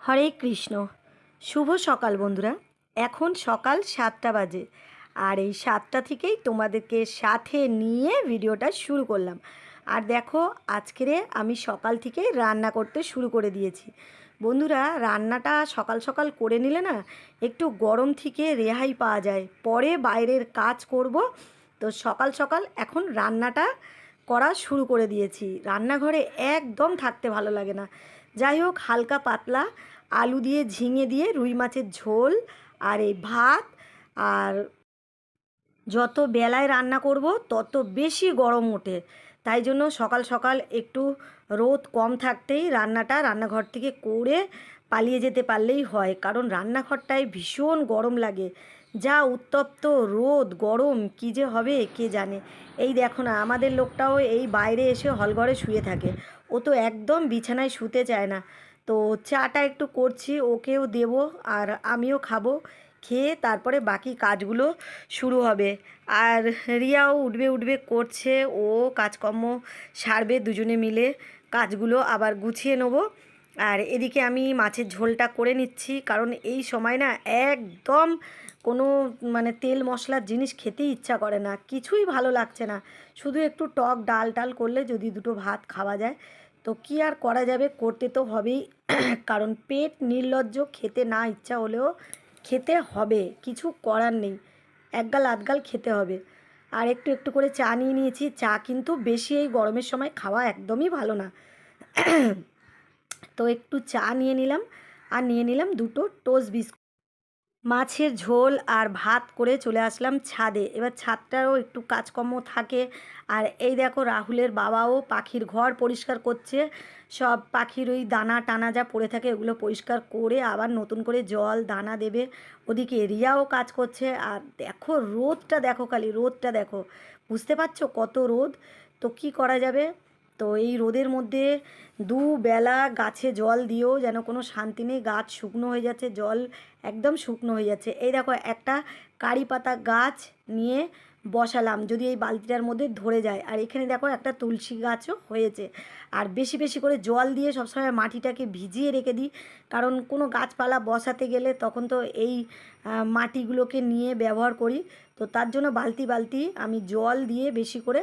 হরে কৃষ্ণ। শুভ সকাল বন্ধুরা। এখন সকাল সাতটা বাজে। আর এই সাতটা থেকেই তোমাদেরকে সাথে নিয়ে ভিডিওটা শুরু করলাম। আর দেখো, আজকেরে আমি সকাল থেকেই রান্না করতে শুরু করে দিয়েছি। বন্ধুরা, রান্নাটা সকাল সকাল করে নিলে না, একটু গরম থেকে রেহাই পাওয়া যায়। পরে বাইরের কাজ করব। তো সকাল সকাল এখন রান্নাটা করা শুরু করে দিয়েছি। রান্নাঘরে একদম থাকতে ভালো লাগে না। যাই হোক, হালকা পাতলা, আলু দিয়ে ঝিঙে দিয়ে রুই মাছের ঝোল আর এই ভাত। আর যত বেলায় রান্না করব, তত বেশি গরম ওঠে। তাই জন্য সকাল সকাল একটু রোদ কম থাকতেই রান্নাটা রান্নাঘর থেকে করে পালিয়ে যেতে পারলেই হয়। কারণ রান্নাঘরটায় ভীষণ গরম লাগে। যা উত্তপ্ত রোদ, গরম, কী যে হবে কে জানে। এই দেখো না, আমাদের লোকটাও এই বাইরে এসে হলঘরে শুয়ে থাকে। ও তো একদম বিছানায় শুতে চায় না। তো চাটা একটু করছি, ওকেও দেব আর আমিও খাব। খেয়ে তারপরে বাকি কাজগুলো শুরু হবে। আর রিয়াও উঠবে উঠবে, করছে। ও কাজকর্ম সারবে দুজনে মিলে। কাজগুলো আবার গুছিয়ে নেব। আর এদিকে আমি মাছের ঝোলটা করে নিচ্ছি। কারণ এই সময় না একদম কোনো মানে তেল মশলার জিনিস খেতেই ইচ্ছা করে না, কিছুই ভালো লাগছে না। শুধু একটু টক ডাল টাল করলে যদি দুটো ভাত খাওয়া যায়, তো কি আর করা যাবে? করতে তো হবেই। কারণ পেট নির্লজ্জ, খেতে না ইচ্ছা হলেও খেতে হবে, কিছু করার নেই। একগাল আধগাল খেতে হবে। আর একটু একটু করে চা নিয়ে নিয়েছি। চা কিন্তু বেশি এই গরমের সময় খাওয়া একদমই ভালো না। তো একটু চা নিয়ে নিলাম। আর নিয়ে নিলাম দুটো টোস্ট বিস্কুট। মাছের ঝোল আর ভাত করে চলে আসলাম ছাদে। এবার ছাদটারও একটু কাজকর্ম থাকে। আর এই দেখো রাহুলের বাবাও পাখির ঘর পরিষ্কার করছে। সব পাখির ওই দানা টানা যা পড়ে থাকে ওগুলো পরিষ্কার করে আবার নতুন করে জল, দানা দেবে। ওদিকে রিয়াও কাজ করছে। আর দেখো রোদটা দেখো খালি, রোদটা দেখো। বুঝতে পারছ কত রোদ? তো কি করা যাবে? তো এই রোদের মধ্যে দুবেলা গাছে জল দিয়েও যেন কোনো শান্তি নেই, গাছ শুকনো হয়ে যাচ্ছে, জল একদম শুকনো হয়ে যাচ্ছে। এই দেখো, একটা কারি পাতা গাছ নিয়ে বসালাম, যদি এই বালতিটার মধ্যে ধরে যায়। আর এখানে দেখো, একটা তুলসী গাছও হয়েছে। আর বেশি বেশি করে জল দিয়ে সবসময় মাটিটাকে ভিজিয়ে রেখে দিই, কারণ কোনো গাছপালা বসাতে গেলে তখন তো এই মাটিগুলোকে নিয়ে ব্যবহার করি। তো তার জন্য বালতি বালতি আমি জল দিয়ে বেশি করে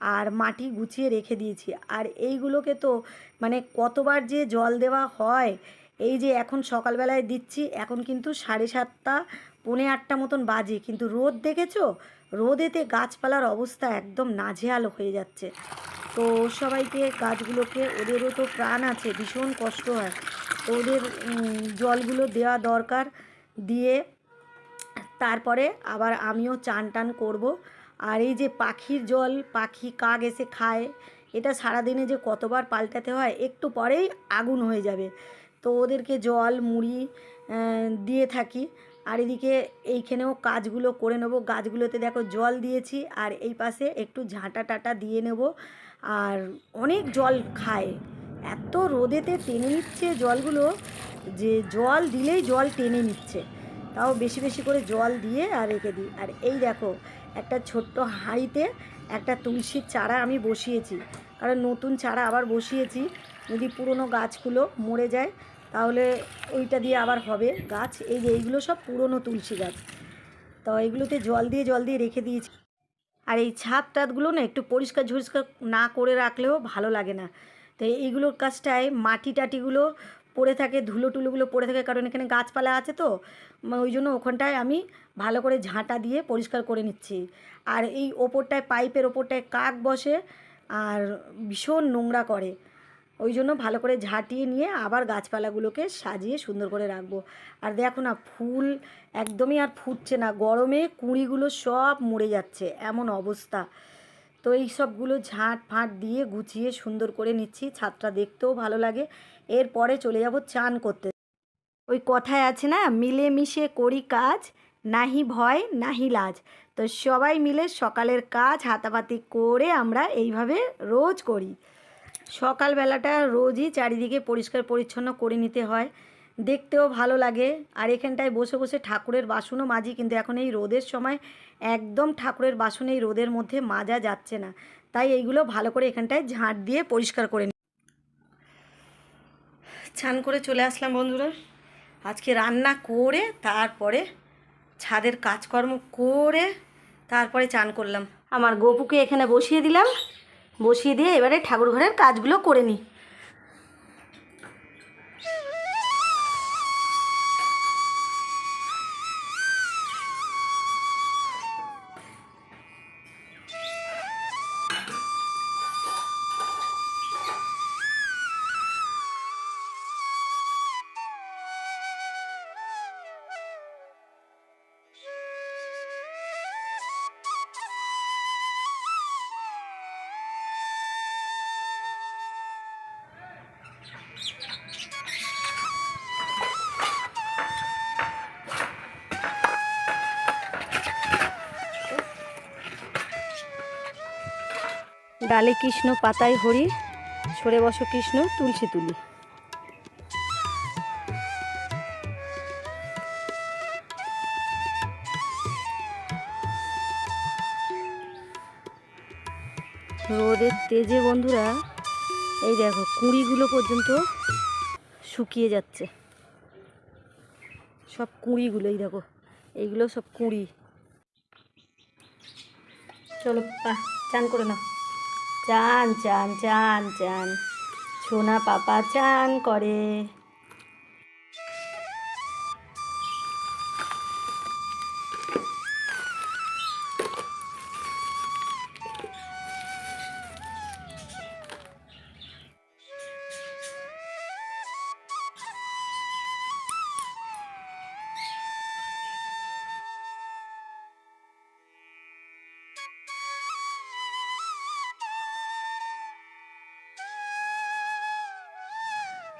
আর মাটি গুছিয়ে রেখে দিয়েছি। আর এইগুলোকে তো মানে কতবার যে জল দেওয়া হয়, এই যে এখন সকালবেলায় দিচ্ছি, এখন কিন্তু সাড়ে সাতটা, পৌনে আটটা মতন বাজে। কিন্তু রোদ দেখেছ? রোদেতে গাছপালার অবস্থা একদম নাজেহাল হয়ে যাচ্ছে। তো সবাইকে, গাছগুলোকে, ওদেরও তো প্রাণ আছে, ভীষণ কষ্ট হয়। ওদের জলগুলো দেওয়া দরকার। দিয়ে তারপরে আবার আমিও চান টান করব। আর এই যে পাখির জল, পাখি কাক এসে খায়, এটা সারাদিনে যে কতবার পাল্টাতে হয়, একটু পরেই আগুন হয়ে যাবে। তো ওদেরকে জল, মুড়ি দিয়ে থাকি। আর এদিকে এইখানেও কাজগুলো করে নেব। গাছগুলোতে দেখো জল দিয়েছি, আর এই পাশে একটু ঝাঁটা টাটা দিয়ে নেব। আর অনেক জল খায়। এত রোদেতে টেনে নিচ্ছে জলগুলো যে জল দিলেই জল টেনে নিচ্ছে। তাও বেশি বেশি করে জল দিয়ে আর রেখে দিই। আর এই দেখো একটা ছোট্ট হাঁড়িতে একটা তুলসীর চারা আমি বসিয়েছি। কারণ নতুন চারা আবার বসিয়েছি। যদি পুরনো গাছগুলো মরে যায়, তাহলে ওইটা দিয়ে আবার হবে গাছ। এই যে এইগুলো সব পুরনো তুলসী গাছ। তো এইগুলোতে জল দিয়ে জল দিয়ে রেখে দিয়েছি। আর এই ছাদ টাদগুলো না একটু পরিষ্কার ঝরিষ্কার না করে রাখলেও ভালো লাগে না। তো এইগুলোর কাজটায় মাটি টাটিগুলো পড়ে থাকে, ধুলো টুলোগুলো পড়ে থাকে, কারণ এখানে গাছপালা আছে তো। ওই জন্য ওখানটায় আমি ভালো করে ঝাঁটা দিয়ে পরিষ্কার করে নিচ্ছি। আর এই ওপরটায় পাইপের ওপরটায় কাক বসে আর ভীষণ নোংরা করে। ওই জন্য ভালো করে ঝাঁটিয়ে নিয়ে আবার গাছপালাগুলোকে সাজিয়ে সুন্দর করে রাখব। আর দেখো না, ফুল একদমই আর ফুটছে না। গরমে কুঁড়িগুলো সব মরে যাচ্ছে, এমন অবস্থা। তো এই সবগুলো ঝাঁট ফাঁট দিয়ে গুছিয়ে সুন্দর করে নিচ্ছি। ছাদটা দেখতেও ভালো লাগে। এরপরে চলে যাব চান করতে। ওই কথায় আছে না, মিলেমিশে করি কাজ। নাহি ভয়, নাহি লাজ। তো সবাই মিলে সকালের কাজ হাতাপাতি করে আমরা এইভাবে রোজ করি। সকালবেলাটা রোজই চারিদিকে পরিষ্কার পরিচ্ছন্ন করে নিতে হয়। দেখতেও ভালো লাগে। আর এখানটায় বসে বসে ঠাকুরের বাসনও মাজি, কিন্তু এখন এই রোদের সময় একদম ঠাকুরের বাসন এই রোদের মধ্যে মাজা যাচ্ছে না। তাই এইগুলো ভালো করে এখানটায় ঝাঁট দিয়ে পরিষ্কার করে নিই। স্নান করে চলে আসলাম বন্ধুরা। আজকে রান্না করে তারপরে ছাদের কাজকর্ম করে তারপরে চান করলাম। আমার গোপুকে এখানে বসিয়ে দিলাম। বসিয়ে দিয়ে এবারে ঠাকুর ঘরের কাজগুলো করে নিই ডালে কৃষ্ণ, পাতায় হরি, সরে বসো কৃষ্ণ, তুলসী তুলি। রোদের তেজে বন্ধুরা, এই দেখো, কুঁড়িগুলো পর্যন্ত শুকিয়ে যাচ্ছে। সব কুঁড়িগুলো, এই দেখো, এইগুলো সব কুঁড়ি। চলো চান করে নাও। চান চান চান চান। সোনা পাপা চান করে।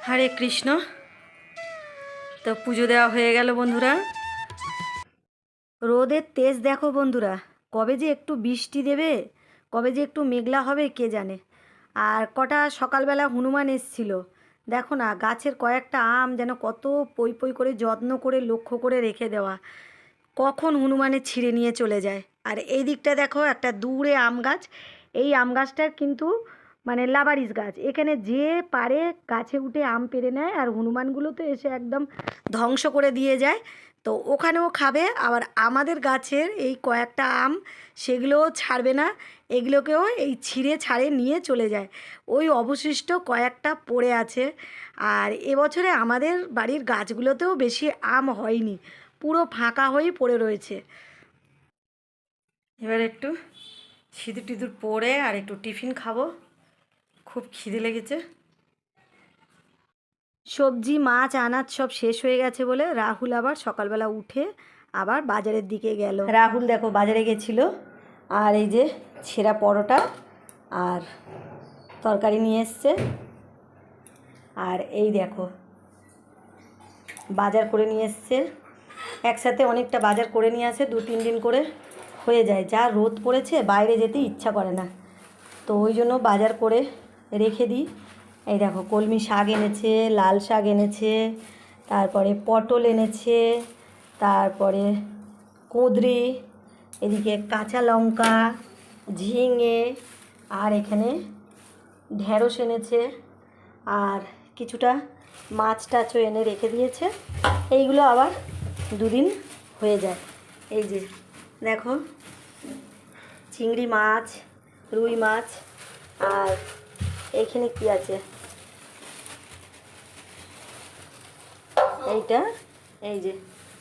হরে কৃষ্ণ। তো পুজো দেওয়া হয়ে গেল বন্ধুরা। রোদের তেজ দেখো বন্ধুরা, কবে যে একটু বৃষ্টি দেবে, কবে যে একটু মেঘলা হবে কে জানে। আর কটা সকালবেলা হনুমান এসছিল, দেখো না, গাছের কয়েকটা আম যেন কত পই পই করে যত্ন করে, লক্ষ্য করে রেখে দেওয়া। কখন হনুমানে ছিঁড়ে নিয়ে চলে যায়। আর এই দিকটা দেখো, একটা দূরে আম গাছ। এই আম গাছটার কিন্তু মানে লাবারিস গাছ। এখানে যে পারে গাছে উঠে আম পেরে নেয় আর হনুমানগুলো তো এসে একদম ধ্বংস করে দিয়ে যায়। তো ওখানেও খাবে, আবার আমাদের গাছের এই কয়েকটা আম সেগুলোও ছাড়বে না, এগুলোকেও এই ছিঁড়ে ছাড়ে নিয়ে চলে যায়। ওই অবশিষ্ট কয়েকটা পড়ে আছে। আর এবছরে আমাদের বাড়ির গাছগুলোতেও বেশি আম হয়নি, পুরো ফাঁকা হয়েই পড়ে রয়েছে। এবার একটু সিঁদুর টিঁদুর পরে আর একটু টিফিন খাব। খুব খিদে লেগেছে। সবজি মাছ আনাজ সব শেষ হয়ে গেছে বলে রাহুল আবার সকালবেলা উঠে আবার বাজারের দিকে গেল। রাহুল দেখো বাজারে গেছিল আর এই যে ছেঁড়া পরোটা আর তরকারি নিয়ে এসছে। আর এই দেখো বাজার করে নিয়ে এসছে। একসাথে অনেকটা বাজার করে নিয়ে আসে দু তিন দিন করে হয়ে যায়। যা রোদ পড়েছে বাইরে যেতে ইচ্ছা করে না। তো ওই জন্য বাজার করে রেখে দিই। এই দেখো, কলমি শাক এনেছে, লাল শাক এনেছে, তারপরে পটল এনেছে, তারপরে কুঁদরি, এদিকে কাঁচা লঙ্কা, ঝিঙে, আর এখানে ঢেঁড়স এনেছে, আর কিছুটা মাছ টাছও এনে রেখে দিয়েছে। এইগুলো আবার দুদিন হয়ে যায়। এই যে, দেখো, চিংড়ি মাছ, রুই মাছ, আর এইখানে কি আছে? এইটা? এই যে,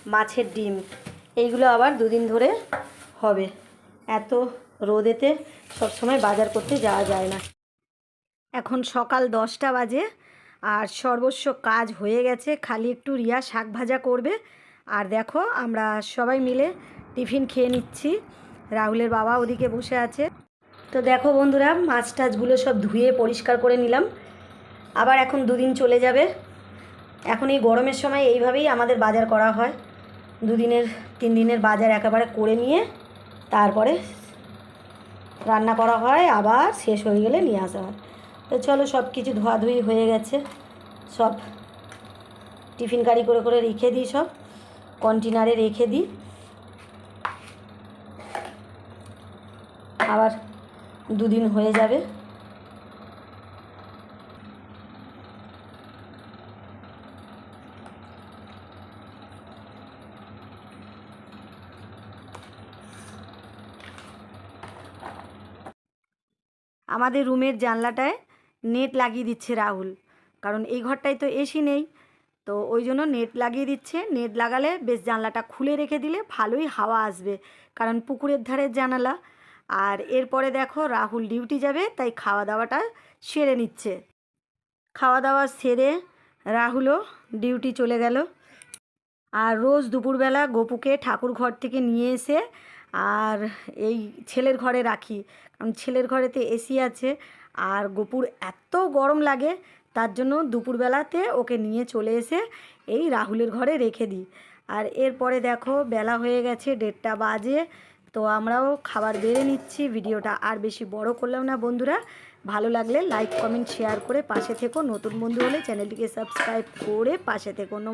মাছের ডিম। এইগুলো আবার দুদিন ধরে হবে। এত রোদেতে সবসময় বাজার করতে যাওয়া যায় না। এখন সকাল দশটা বাজে আর সর্বস্ব কাজ হয়ে গেছে। খালি একটু রিয়া শাক ভাজা করবে। আর দেখো, আমরা সবাই মিলে টিফিন খেয়ে নিচ্ছি। রাহুলের বাবা ওদিকে বসে আছে। তো দেখো বন্ধুরা, মাছ টাছগুলো সব ধুয়ে পরিষ্কার করে নিলাম। আবার এখন দুদিন চলে যাবে। এখন এই গরমের সময় এইভাবেই আমাদের বাজার করা হয়। দুদিনের তিন দিনের বাজার একেবারে করে নিয়ে তারপরে রান্না করা হয়, আবার শেষ হয়ে গেলে নিয়ে আসা হয়। তো চলো সব কিছু ধোয়াধুয়ি হয়ে গেছে। সব টিফিন গাড়ি করে করে রেখে দিই সব কন্টেনারে রেখে দিই। আবার দুদিন হয়ে যাবে। আমাদের রুমের জানলাটায় নেট লাগিয়ে দিচ্ছে রাহুল। কারণ এই ঘরটায় তো এসি নেই। তো ওই জন্য নেট লাগিয়ে দিচ্ছে। নেট লাগালে বেশ জানলাটা খুলে রেখে দিলে ভালোই হাওয়া আসবে। কারণ পুকুরের ধারের জানালা আর এরপরে দেখো রাহুল ডিউটি যাবে, তাই খাওয়া দাওয়াটা সেরে নিচ্ছে। খাওয়া দাওয়া সেরে রাহুলও ডিউটি চলে গেল। আর রোজ দুপুরবেলা গপুকে ঠাকুর ঘর থেকে নিয়ে এসে আর এই ছেলের ঘরে রাখি, কারণ ছেলের ঘরেতে এসি আছে। আর গোপুর এত গরম লাগে, তার জন্য দুপুরবেলাতে ওকে নিয়ে চলে এসে এই রাহুলের ঘরে রেখে দিই। আর এরপরে দেখো বেলা হয়ে গেছে দেড়টা বাজে তো আমরাও খাবার বেড়ে নিচ্ছি, ভিডিওটা আর বেশি বড় করলাম না বন্ধুরা। ভালো লাগলে লাইক কমেন্ট শেয়ার করে পাশে থেকো। নতুন বন্ধু হলে চ্যানেলটিকে সাবস্ক্রাইব করে পাশে থেকো।